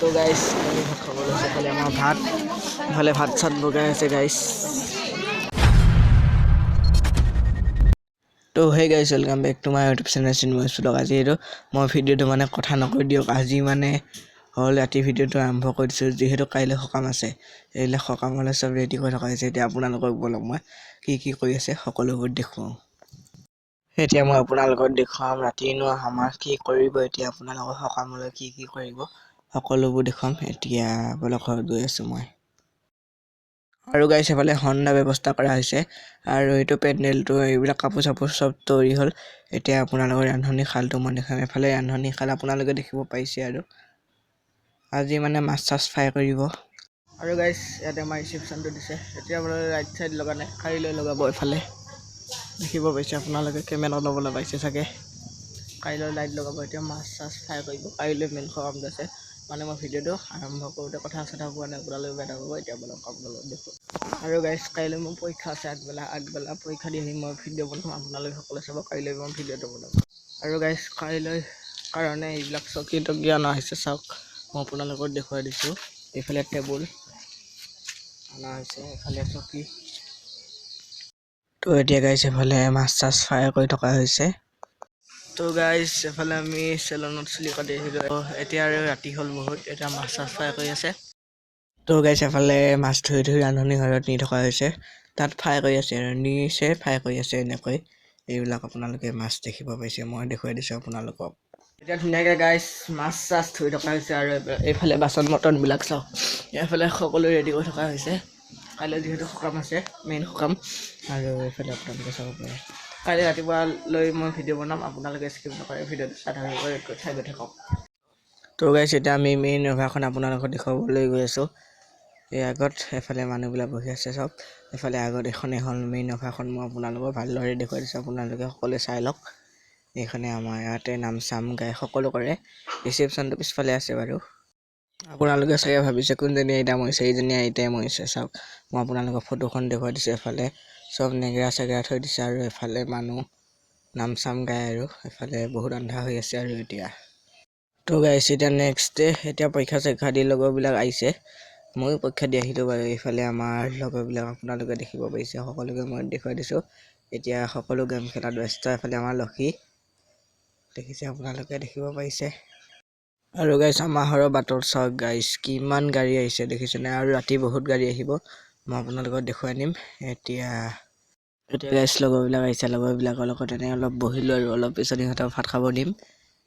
তো গাইছ আমি ভাত খাব লৈছোঁ এইফালে আমাৰ ভাত। ইফালে ভাত চাত বগাই আছে গাইছ তো সেই guys welcome back to my YouTube channel Chinmoy Chulak আজি এইটো মই ভিডিঅ'টো মানে কথা নকৈ দিয়ক। আজি মানে হ'ল ৰাতি ভিডিঅ'টো আৰম্ভ কৰি দিছোঁ যিহেতু কাইলৈ সকাম আছে। এইবিলাক সকামলৈ চব ৰেডি কৰি থকা হৈছে। এতিয়া আপোনালোকক বলক মই কি কি কৰি আছে সকলোবোৰ দেখুৱাওঁ। এতিয়া মই আপোনালোকক দেখুৱাম ৰাতিনো আমাৰ কি কৰিব এতিয়া আপোনালোকৰ সকামলৈ কি কি কৰিব। সকলোবোৰ দেখুৱাম। এতিয়া বলক ঘৰত গৈ আছোঁ মই। আৰু গাইছ এইফালে হণ্ডা ব্যৱস্থা কৰা হৈছে। আৰু এইটো পেণ্ডেলটো এইবিলাক কাপোৰ চাপোৰ চব তৈৰি হ'ল। এতিয়া আপোনালোকৰ ৰান্ধনি শালটো মই দেখাম। এফালে ৰান্ধনি শাল আপোনালোকে দেখিব পাইছে আৰু। আজি মানে মাছ চাছ ফ্ৰাই কৰিব। আৰু গাইছ ইয়াতে আমাৰ ৰিচিপশ্যনটো দিছে। এতিয়া বোলে ৰাইট চাইড লগা নাই কাইলৈ লগাব এইফালে দেখিব পাইছে আপোনালোকে কেমেৰা ল'বলৈ পাইছে চাগে। কাইলৈ লাইট লগাব। এতিয়া মাছ চাছ ফ্ৰাই কৰিব। কাইলৈ মেইন সকামটো আছে। মানে মই ভিডিঅ'টো আৰম্ভ কৰোঁতে কথা চথা কোৱা নাই আপোনালোকে বেয়া নাপাব, এতিয়া বলক আপোনালোকক দেখোঁ। আৰু গাইছ কাইলৈ মোৰ পৰীক্ষা আছে, আগবেলা আগবেলা পৰীক্ষা দি আহি মই ভিডিঅ' বনাম, আপোনালোকে সকলোৱে চাব, কাইলৈ মই ভিডিঅ'টো বনাম। আৰু গাইছ কাইলৈ কাৰণে এইবিলাক চকী টকী অনা হৈছে চাওক, মই আপোনালোকক দেখুৱাই দিছোঁ। এইফালে টেবুল অনা হৈছে, এইফালে চকী। তো এতিয়া গাইছ এফালে মাছ চাছ ফ্ৰাই কৰি থকা হৈছে। তো গাইছ এফালে আমি চেলুনত চুলি কাটি আহিলোঁ। এতিয়া আৰু ৰাতি হ'ল বহুত এতিয়া মাছ চাছ ফ্ৰাই কৰি আছে। তো গাইছ এফালে মাছ ধৰি ধৰি ৰান্ধনি ঘৰত নি থকা হৈছে। তাত ফ্ৰাই কৰি আছে নিছে ফ্ৰাই কৰি আছে এনেকৈ। এইবিলাক আপোনালোকে মাছ দেখিব পাইছে মই দেখুৱাই দিছোঁ আপোনালোকক। এতিয়া ধুনীয়াকৈ গাইছ মাছ চাছ ধুই থকা হৈছে আৰু এইফালে বাচন বৰ্তনবিলাক চাওক। এইফালে সকলো ৰেডি কৰি থকা হৈছে। কাইলৈ যিহেতু সকাম আছে মেইন সকাম। আৰু এইফালে আপোনালোকে চাব পাৰে। কাইলৈ ৰাতিপুৱা লৈ মই ভিডিঅ' বনাম আপোনালোকে স্কিপ নকৰে ভিডিঅ'টো চাই চাই গৈ থাকক। তো গাইছ এতিয়া আমি মেইন ৰভাখন আপোনালোকক দেখুৱাবলৈ গৈ আছোঁ। এই আগত এফালে মানুহবিলাক বহি আছে চব। এফালে আগত এখনেই হ'ল মেইন ৰভাখন মই আপোনালোকক ভালদৰে দেখুৱাই দিছোঁ আপোনালোকে সকলোৱে চাই লওক। এইখনে আমাৰ ইয়াতে নাম চাম গাই সকলো কৰে। ৰিচেপশ্যনটো পিছফালে আছে বাৰু। আপোনালোকে চাগে ভাবিছে কোনজনী আইতা মৰিছে এইজনী আইতাই মৰিছে চাওক। মই আপোনালোকক ফটোখন দেখুৱাই দিছোঁ এফালে। চব নেগেৰা চেগেৰা থৈ দিছে আৰু এফালে মানুহ নাম চাম গায় আৰু এফালে বহুত আন্ধা হৈ আছে আৰু এতিয়া। তো গাইছে এতিয়া নেক্সট ডে এতিয়া পৰীক্ষা চৰীক্ষা দি লগৰবিলাক আহিছে। ময়ো পৰীক্ষা দি আহিলোঁ বাৰু এইফালে আমাৰ লগৰবিলাক আপোনালোকে দেখিব পাৰিছে সকলোকে মই দেখুৱাই দিছোঁ। এতিয়া সকলো গেম খেলাত ব্যস্ত এফালে আমাৰ লক্ষী দেখিছে আপোনালোকে দেখিব পাৰিছে। আৰু গাইছ আমাৰ ঘৰৰ বাটত চাওক গাইছ কিমান গাড়ী আহিছে দেখিছেনে? আৰু ৰাতি বহুত গাড়ী আহিব। মই আপোনালোকক দেখুৱাই নিম এতিয়া এতিয়া গাইছ লগৰবিলাক আহিছে লগৰবিলাকৰ লগত এনে অলপ বহিলোঁ আৰু অলপ পিছত সিহঁতক ভাত খাব দিম।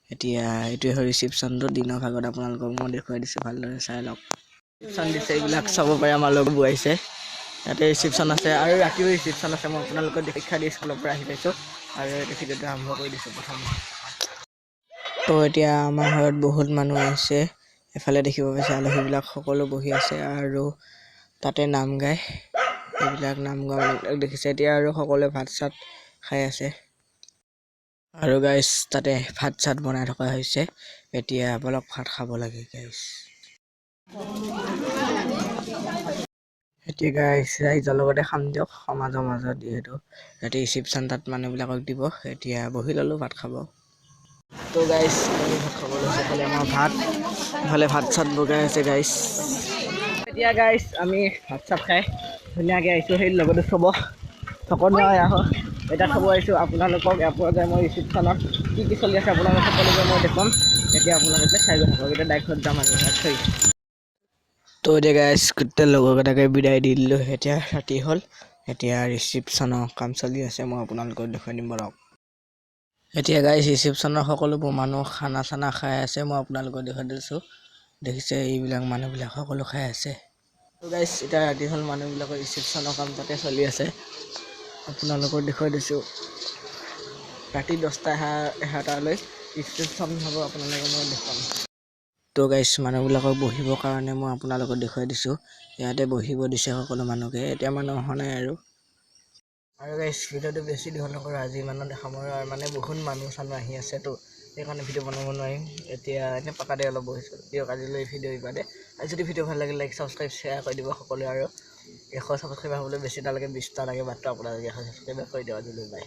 এতিয়া এইটোৱে হয় ৰিচিপশ্যনটো দিনৰ ভাগত আপোনালোকক মই দেখুৱাই দিছোঁ ভালদৰে চাই লওক। ৰিচিপশ্যন দিছে এইবিলাক চাব পাৰে আমাৰ লগবোৰ আহিছে। ইয়াতে ৰিচিপশ্যন আছে আৰু ৰাতিও ৰিচিপশ্যন আছে মই আপোনালোকক শিক্ষা দি স্কুলৰ পৰা আহি পাইছোঁ। আৰু এইটো ভিডিঅ'টো আৰম্ভ কৰি দিছোঁ প্ৰথম। তো এতিয়া আমাৰ ঘৰত বহুত মানুহ আহিছে। এফালে দেখিব পাইছে আলহীবিলাক সকলো বহি আছে আৰু তাতে নাম গায়। এইবিলাক নাম গোৱা দেখিছে এতিয়া আৰু সকলোৱে ভাত চাত খাই আছে। আৰু গাইছ তাতে ভাত চাত বনাই থকা হৈছে। এতিয়া বলক ভাত খাব লাগে গাইছ এতিয়া গাইছ ৰাইজৰ লগতে খাম দিয়ক। সমাজৰ মাজত যিহেতু ৰাতি ৰিচিপশ্যন তাত মানুহবিলাকক দিব। এতিয়া বহি ল'লোঁ ভাত খাব। তো গাইছ আমি ভাত খাব লৈছোঁ এইফালে আমাৰ ভাত। ইফালে ভাত চাত বগাই আছে গাইছ এতিয়া গাইছ আমি ভাত চাত খাই ধুনীয়াকৈ আহিছোঁ সেই লগতে থকত নহয় আহোঁ। এতিয়া থ'ব আহিছোঁ আপোনালোকক ইয়াৰ পৰা যায় মই ৰিচিপশ্যনত কি কি চলি আছে আপোনালোক সকলোকে মই দেখুৱাম। এতিয়া আপোনালোকে চাই গৈ থাকক এতিয়া ডাইৰেক্ট যাম আমি থৈ। তো এতিয়া গাইছ গোটেই লগৰকেইটাকে বিদায় দি দিলোঁ। এতিয়া ৰাতি হ'ল। এতিয়া ৰিচিপশ্যনৰ কাম চলি আছে মই আপোনালোকক দেখুৱাই দিম বৰক এতিয়া গাইছ ৰিচিপশ্যনৰ সকলোবোৰ মানুহ খানা চানা খাই আছে মই আপোনালোকক দেখুৱাই দিছোঁ। দেখিছে এইবিলাক মানুহবিলাক সকলো খাই আছে। গাইছ এতিয়া ৰাতি হ'ল মানুহবিলাকৰ ৰিচিপশ্যনৰ কাম তাতে চলি আছে। আপোনালোকক দেখুৱাই দিছোঁ। ৰাতি দহটা এঘাৰ এঘাৰটালৈ ৰিচিপশ্যন হ'ব আপোনালোকে মই দেখুৱাম। তো গাইছ মানুহবিলাকক বহিবৰ কাৰণে মই আপোনালোকক দেখুৱাই দিছোঁ। ইয়াতে বহিব দিছে সকলো মানুহকে এতিয়া মানুহ অহা নাই আৰু। আৰু গাইছ ভিডিঅ'টো বেছি দীঘল নকৰোঁ আজি ইমানত দেখাম আৰু মানে বহুত মানুহ চানুহ আহি আছেতো সেইকাৰণে ভিডিঅ' বনাব নোৱাৰিম। এতিয়া এনে পকাতে অলপ বহিছোঁ। দিয়ক আজিলৈ ভিডিঅ' ইমানে আৰু যদি ভিডিঅ' ভাল লাগে লাইক ছাবস্ক্ৰাইব শ্বেয়াৰ কৰি দিব সকলোৱে আৰু। এশ ছাবস্ক্ৰাইবাৰ হ'বলৈ বেছি নালাগে বিছটা লাগে মাত্ৰ আপোনালোকে এশ ছাবস্ক্ৰাইবাৰ কৰি দিয়ক আজিলৈ বাই